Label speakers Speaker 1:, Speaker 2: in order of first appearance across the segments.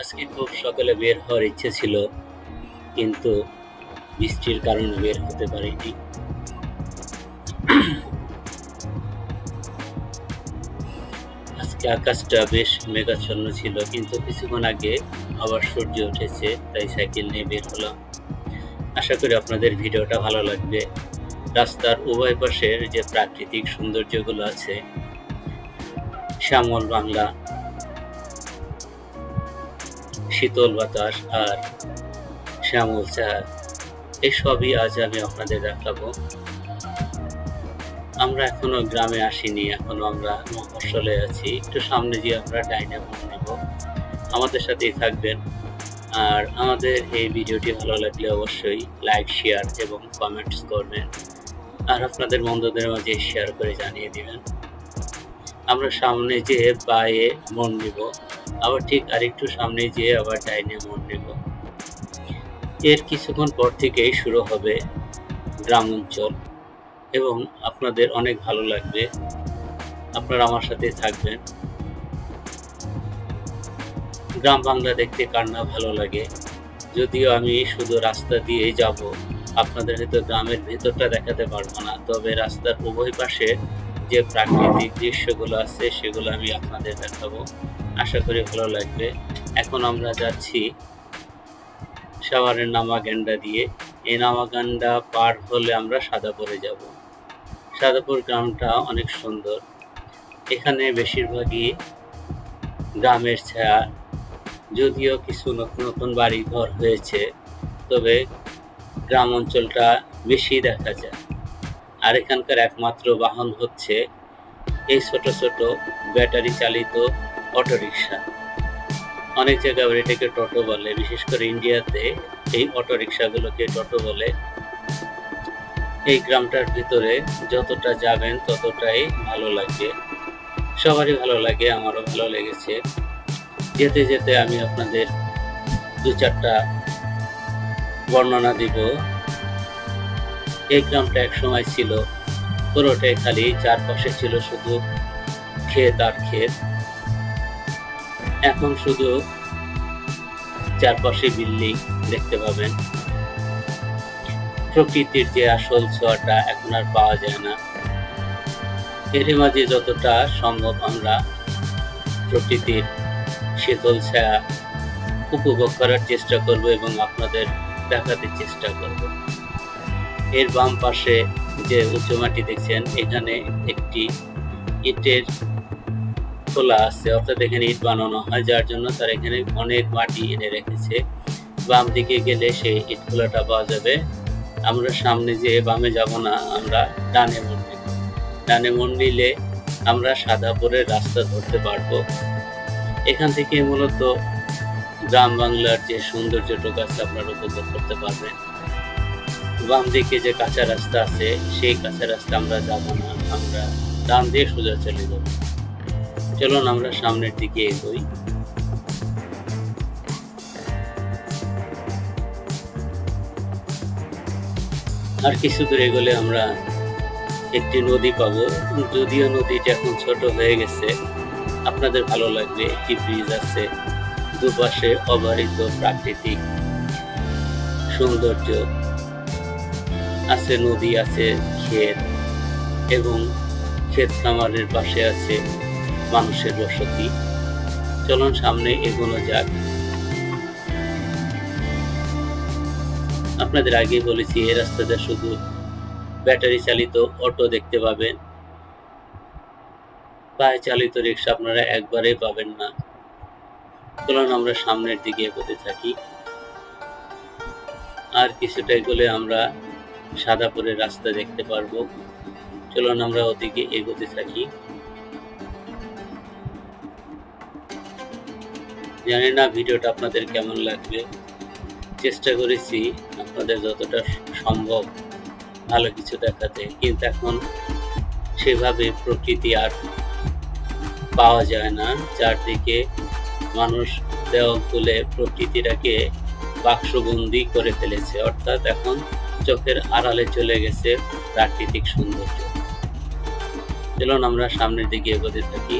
Speaker 1: আজকে খুব সকালে বের হওয়ার ইচ্ছে ছিল, কিন্তু বৃষ্টির কারণে বের হতে পারিনি। আজকে আকাশটা বেশ মেঘাচ্ছন্ন ছিল, কিন্তু কিছুক্ষণ আগে আবার সূর্য উঠেছে, তাই সাইকেল নিয়ে বের হলাম। আশা করি আপনাদের ভিডিওটা ভালো লাগবে। রাস্তার উভয় পাশের যে প্রাকৃতিক সৌন্দর্যগুলো আছে, শ্যামল বাংলা শীতল বাতাস আর শ্যামল চা এসবই আজ আমি আপনাদের দেখাবো। আমরা এখনও গ্রামে আসিনি, এখনও আমরা মফস্বলে আছি। একটু সামনে গিয়ে আমরা ডাইনে মোড় নেব। আমাদের সাথেই থাকবেন। আর আমাদের এই ভিডিওটি ভালো লাগলে অবশ্যই লাইক, শেয়ার এবং কমেন্টস করবেন। আর আপনাদের বন্ধুদের মাঝে শেয়ার করে জানিয়ে দিবেন। আমরা সামনে যেয়ে পায়ে মন নিব। আবার ঠিক আরেকটু সামনে যেয়ে আবার ডাইনে মন নেব এর কিছুক্ষণ পর থেকেই শুরু হবে গ্রাম অঞ্চল, এবং আপনাদের অনেক ভালো লাগবে। আপনারা আমার সাথে থাকবেন। গ্রাম বাংলা দেখতে কার না ভালো লাগে? যদিও আমি শুধু রাস্তা দিয়েই যাব, আপনাদের হয়তো গ্রামের ভেতরটা দেখাতে পারব না। তবে রাস্তার উভয় পাশে যে প্রাকৃতিক দৃশ্যগুলো আছে, সেগুলো আমি আপনাদের দেখাবো। আশা করি ভালো লাগবে। এখন আমরা যাচ্ছি সাভারের নামাগান্ডা দিয়ে। এই নামাগান্ডা পার হলে আমরা সাদাপুরে যাব। সাদাপুর গ্রামটা অনেক সুন্দর। এখানে বেশিরভাগই গ্রামের ছায়া। যদিও কিছু নতুন নতুন বাড়ি ঘর হয়েছে, তবে গ্রাম অঞ্চলটা বেশি দেখা যায়। আর এখানকার একমাত্র বাহন হচ্ছে এই ছোট ছোট ব্যাটারি চালিত অটোরিকশা। অনেক জায়গায় আবার এটাকে টোটো বলে, বিশেষ করে ইন্ডিয়াতে এই অটোরিকশাগুলোকে টোটো বলে। এই গ্রামটার ভিতরে যতটা যাবেন ততটাই ভালো লাগবে সবারই ভালো লাগে, আমারও ভালো লেগেছে। যেতে যেতে আমি আপনাদের দু চারটা বর্ণনা দিব। এই গ্রামটা এক সময় ছিল, পুরোটাই খালি চারপাশে ছিল শুধু ক্ষেত আর ক্ষেত। এখন শুধু চারপাশে বিল্ডিং দেখতে পাবেন। প্রকৃতির যে আসল ছোঁয়াটা এখন আর পাওয়া যায় না। এরই মাঝে যতটা সম্ভব আমরা প্রকৃতির শীতল ছায়া উপভোগ করার চেষ্টা করব এবং আপনাদের দেখাতে চেষ্টা করব। এর বাম পাশে যে উঁচু মাটি দেখছেন, এখানে একটি ইটের খোলা আছে। অর্থাৎ এখানে ইট বানানো হয়, যার জন্য তার এখানে অনেক মাটি এনে রেখেছে। বাম দিকে গেলে সেই ইট খোলাটা পাওয়া যাবে। আমরা সামনে যে বামে যাব না, আমরা ডানে মোড় নেব ডানে মোড় নিলে আমরা সাদাপুরের রাস্তা ধরতে পারব। এখান থেকে মূলত গ্রাম বাংলার যে সৌন্দর্যটুকু আছে আপনারা উপভোগ করতে পারবেন। বাম দিকে যে কাঁচা রাস্তা আছে, সেই কাঁচা রাস্তা আমরা যাব না, আমরা ডান দিয়ে সোজা চলে যাব। চলুন আমরা সামনের দিকে এগোই। আর কিছু দূর এগোলে আমরা একটি নদী পাবো। যদিও নদীটা এখন ছোট হয়ে গেছে, আপনাদের ভালো লাগবে, একটি ব্রিজ আছে দুপাশে অবারিত প্রাকৃতিক সৌন্দর্য। আছে নদী, আছে ক্ষেত এবং ক্ষেত খামারের পাশে আছে মানুষের বসতি। চলুন সামনে এগোনো যাক। আপনাদের আগে বলেছি, এই রাস্তাতে শুধু ব্যাটারি চালিত অটো দেখতে পাবেন। পায়ে চালিত রিক্সা আপনারা একবারেই পাবেন না। চলুন আমরা সামনের দিকে এগোতে থাকি। আর কিছুটা এগোলে আমরা সাদাপুরের রাস্তা দেখতে পারব। চলুন আমরা ওদিকে এগোতে থাকি। জানি না ভিডিওটা আপনাদের কেমন লাগবে। চেষ্টা করেছি আপনাদের যতটা সম্ভব ভালো কিছু দেখাতে, কিন্তু এখন সেভাবে প্রকৃতি আর পাওয়া যায় না। চারদিকে মানুষ দেওয়াল তুলে প্রকৃতিটাকে বাক্সবন্দি করে ফেলেছে। অর্থাৎ এখন চোখের আড়ালে চলে গেছে প্রাকৃতিক সৌন্দর্য। চলুন আমরা সামনের দিকে এগোতে থাকি।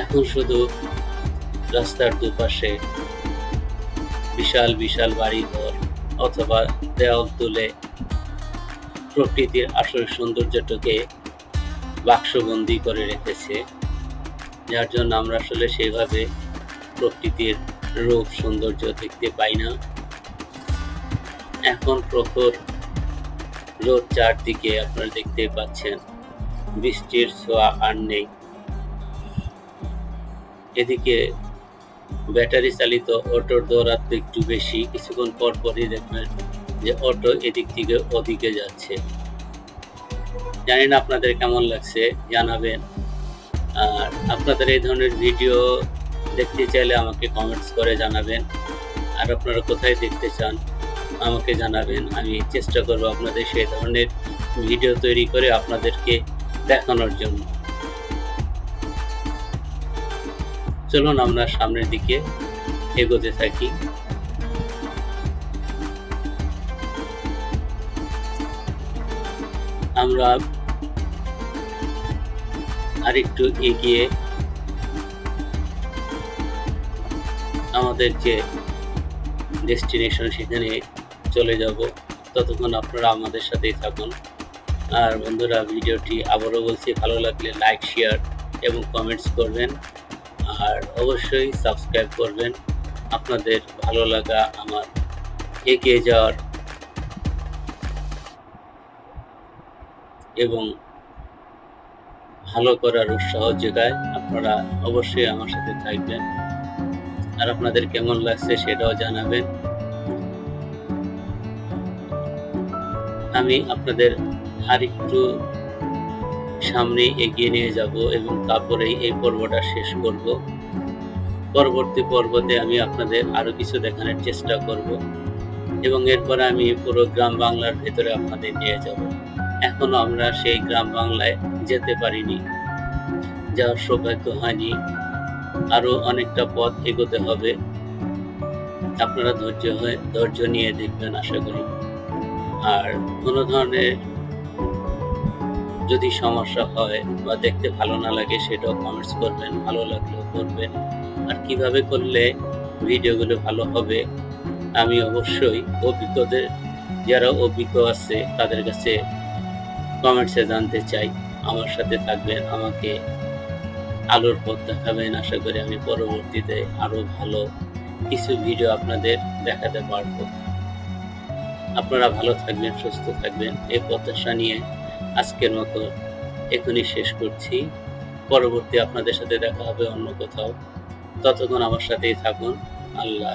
Speaker 1: এখন শুধু রাস্তার দুপাশে বিশাল বিশাল বাড়িঘর অথবা দেওয়াল তুলে প্রকৃতির আসল সৌন্দর্যটাকে বাক্সবন্দি করে রেখেছে, যার জন্য আমরা আসলে সেভাবে প্রকৃতির রূপ, সৌন্দর্য দেখতে পাই না। এখন প্রখর রোদ চারদিকে আপনারা দেখতে পাচ্ছেন, বৃষ্টির ছোঁয়া আর নেই। এদিকে ব্যাটারি চালিত অটোর দৌড়াতে একটু বেশি। কিছুক্ষণ পর পরই দেখবেন যে অটো এদিক থেকে ওদিকে যাচ্ছে। জানি না আপনাদের কেমন লাগছে, জানাবেন। আর আপনাদের এই ধরনের ভিডিও দেখতে চাইলে আমাকে কমেন্টস করে জানাবেন। আর আপনারা কোথায় দেখতে চান, আমাকে জানাবেন। আমি চেষ্টা করব আপনাদের সেই ধরনের ভিডিও তৈরি করে আপনাদেরকে দেখানোর জন্য। চলুন আমরা সামনের দিকে এগোতে থাকি। আমরা আরেকটু এগিয়ে আমাদের যে ডেস্টিনেশন সেখানে চলে যাব। ততক্ষণ আপনারা আমাদের সাথেই থাকুন। আর বন্ধুরা, ভিডিওটি আবারও বলছি, ভালো লাগলে লাইক, শেয়ার এবং কমেন্টস করবেন। আর অবশ্যই সাবস্ক্রাইব করবেন। আপনাদের ভালো লাগা আমার এগিয়ে যাওয়ার এবং ভালো করার উৎসাহ যোগায় আপনারা অবশ্যই আমার সাথে থাকবেন। আর আপনাদের কেমন লাগছে সেটাও জানাবেন। আমি আপনাদের আরেকটু সামনে এগিয়ে নিয়ে যাব এবং তারপরেই এই পর্বটা শেষ করব। পরবর্তী পর্বতে আমি আপনাদের আরও কিছু দেখানোর চেষ্টা করব এবং এরপরে আমি পুরো গ্রাম বাংলার ভেতরে আপনাদের নিয়ে যাব। এখনও আমরা সেই গ্রাম বাংলায় যেতে পারিনি। যাওয়ার সৌভাগ্য হয়নি। আরও অনেকটা পথ এগোতে হবে। আপনারা ধৈর্য হয়ে ধৈর্য নিয়ে দেখবেন আশা করি। আর কোনো ধরনের যদি সমস্যা হয় বা দেখতে ভালো না লাগে, সেটাও কমেন্টস করবেন, ভালো লাগলেও করবেন। আর কীভাবে করলে ভিডিওগুলো ভালো হবে, আমি অবশ্যই অভিজ্ঞদের, যারা অভিজ্ঞ আছে, তাদের কাছে কমেন্টসে জানতে চাই। আমার সাথে থাকবেন, আমাকে আলোর পথ দেখাবেন। আশা করি আমি পরবর্তীতে আরও ভালো কিছু ভিডিও আপনাদের দেখাতে পারব। আপনারা ভালো থাকবেন, সুস্থ থাকবেন। এই প্রত্যাশা নিয়ে আজকের মতো এখনই শেষ করছি। পরবর্তী আপনাদের সাথে দেখা হবে অন্য কোথাও। ততক্ষণ আমার সাথেই থাকুন। আল্লাহ